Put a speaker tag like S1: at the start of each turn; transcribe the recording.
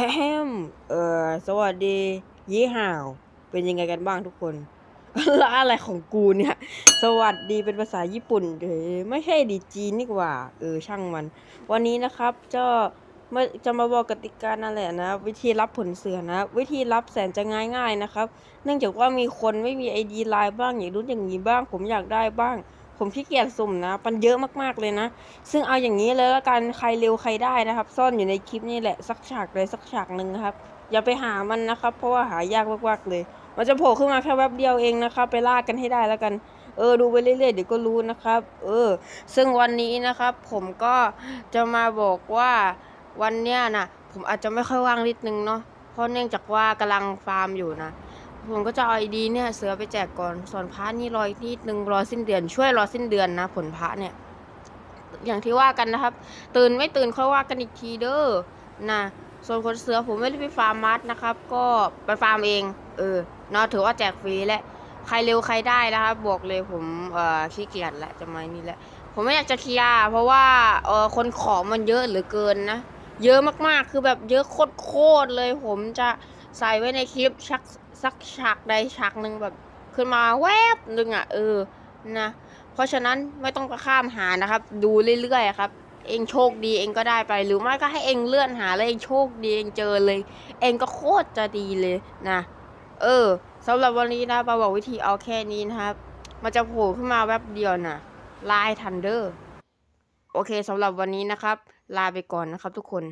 S1: แอมเออสวัสดียี่ห่าว เป็นยังไงกันบ้างทุกคนล้วอะไรของกูเนี่ย สวัสดีเป็นภาษาญี่ปุ่นเออไม่ใช่ดีจีนนี่กว่า เออช่างมัน วันนี้นะครับจะมาจะมาบอกกติกานั่นแหละนะ วิธีรับผลเสือนะ วิธีรับแสนจะง่ายๆนะครับ เนื่องจากว่ามีคนไม่มีไอดีไลน์บ้าง อย่างรู้นอย่างนี้บ้าง ผมอยากได้บ้าง ผมขี้เกียจสุ่มนะมันเยอะมากๆเลยนะ ซึ่งเอาอย่างนี้เลยละกันใครเร็วใครได้นะครับ ซ่อนอยู่ในคลิปนี่แหละสักฉากเลยสักฉากหนึ่งครับ อย่าไปหามันนะครับ เพราะว่าหายากมากๆเลย มันจะโผล่ขึ้นมาแค่แวบเดียวเองนะครับ ไปล่ากันให้ได้แล้วกันเออดูไปเรื่อยๆเดี๋ยวก็รู้นะครับ เออ ซึ่งวันนี้นะครับ ผมก็จะมาบอกว่าวันเนี้ยนะผมอาจจะไม่ค่อยว่างนิดนึงเนาะเพราะเนื่องจากว่ากำลังฟาร์มอยู่นะ ผมก็จะเอาไอดีเนี่ยเสือไปแจกก่อนส่วนพระนี่รออีกนิดนึงรอสิ้นเดือน ช่วยรอสิ้นเดือนนะ ผลพระเนี่ย อย่างที่ว่ากันนะครับ ตื่นไม่ตื่นค่อยว่ากันอีกทีเด้อนะส่วนคนเสือผมไม่ได้ไปฟาร์มมัดนะครับ ก็ไปฟาร์มเอง เออเนาะถือว่าแจกฟรีแหละใครเร็วใครได้นะครับบอกเลยผมเอ่อขี้เกียจแหละจะมานี่แหละ ผมไม่อยากจะเคลียร์เพราะว่าเออคนขอมันเยอะเหลือเกินนะเยอะมากๆคือแบบเยอะโคตรๆเลย ผมจะใส่ไว้ในคลิปชัก สักฉากใดฉากหนึ่งแบบ ขึ้นมาแวบหนึ่งอะ เออนะ เพราะฉะนั้นไม่ต้องไปข้ามหานะครับ ดูเรื่อยๆครับ เองโชคดีเองก็ได้ไปหรือไม่ก็ให้เองเลื่อนหาแล้วเองโชคดีเองเจอเลย เองก็โคตรจะดีเลยนะ เออสำหรับวันนี้นะปาบอกวิธีเอาแค่นี้นะครับ มันจะโผล่ขึ้นมาแวบเดียวนะลายทันเดอร์โอเคสำหรับวันนี้นะครับ ลาไปก่อนนะครับทุกคน